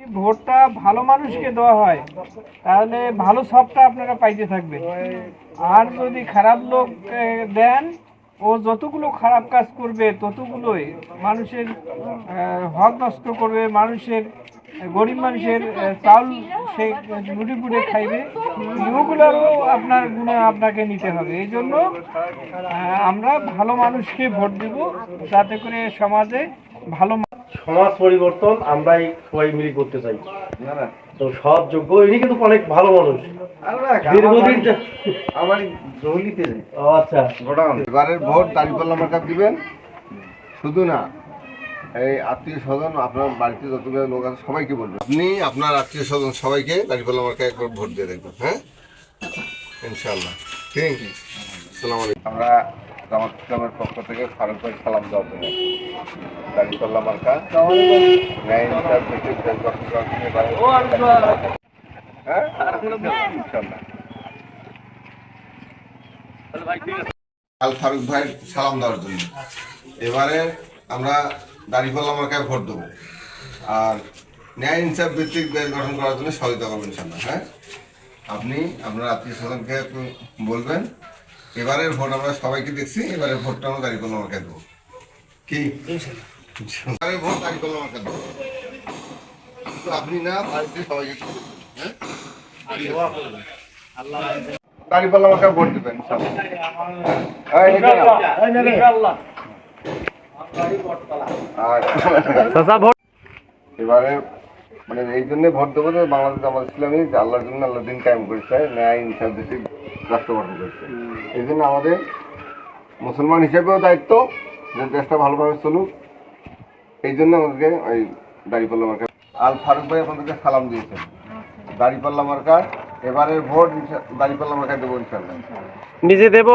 ভোটটা ভালো মানুষকে দেওয়া হয়, তাহলে ভালো সবটা আপনারা পাইতে থাকবেন। আর যদি খারাপ লোক দেন, ও যতগুলো খারাপ কাজ করবে, ততগুলোই মানুষের হক নষ্ট করবে, মানুষের, গরিব মানুষের চাউল সে লুটে পুটে খাইবে, ওগুলোরও আপনার গুণে আপনাকে নিতে হবে। এই জন্য আমরা ভালো মানুষকে ভোট দিব, যাতে করে সমাজে ভালো সমাজ পরিবর্তন আমরাই সবাই মিলে করতে চাই। তো সৎ যোগ্য ইনি কিন্তু অনেক ভালো মানুষ। দীর্ঘদিন আমার দলিতে ও আচ্ছা। এবারের ভোট দাঁড়িপাল্লা মার্কা দিবেন? শুধু না এই আত্মীয় স্বজন আপনার বাড়িতে যতগুলো লোক আছে সবাইকে বলবেন। আপনি আপনার আত্মীয় স্বজন সবাইকে দাঁড়িপাল্লা মার্কা একবার ভোট দিয়ে দেখবেন হ্যাঁ? ইনশাল্লাহ ঠিক আছে সালাম আলাইকুম। আমরা জামাত ইসলামের পক্ষ থেকে ফারুক ভাই সালাম দেওয়ার জন্য দাঁড়িপাল্লা মার্কা। ন্যায় ভিত্তিক হ্যাঁ? ইনশাল্লাহ আল ফারুক ভাই সালাম দেওয়ার জন্য। এবারে আমরা দাঁড়িপাল্লা মার্কায় ভোট দেবো। আর ন্যায় ইনসাফ ভিত্তিক দেশ গঠন করার জন্য সহযোগিতা করবেন ইনশাল্লাহ হ্যাঁ? আপনি আপনার আত্মীয় স্বজনকে একটু বলবেন। এবারের ভোট আমরা সবাইকে দেখছি এবারের ভোটটা আমরা দাঁড়িপাল্লা মার্কায় দেবো। কি? এবারের ভোট দাঁড়িপাল্লা মার্কায় দেবো। শুধু আপনি না বাড়িতে সবাইকে হ্যাঁ? মার্কায় ভোট দেবেন এবারে মানে এই জন্য ভোট দেবো যে বাংলাদেশ আমাদের ইসলামী যে আল্লাহর জন্য আল্লাহ দিন কায়েম করেছে ন্যায় ইনসাফ দেশে রাষ্ট্র গঠন করেছে এই জন্য আমাদের মুসলমান হিসেবেও দায়িত্ব যে দেশটা ভালোভাবে চলুক। এই জন্য আমাদেরকে ওই দাড়িপাল্লা মার্কা আল ফারুক ভাই আপনাদেরকে সালাম দিয়েছেন। দাড়িপাল্লা মার্কা এবারের ভোট দাড়িপাল্লা মার্কা দেবো ইনশাল্লাহ নিজে দেব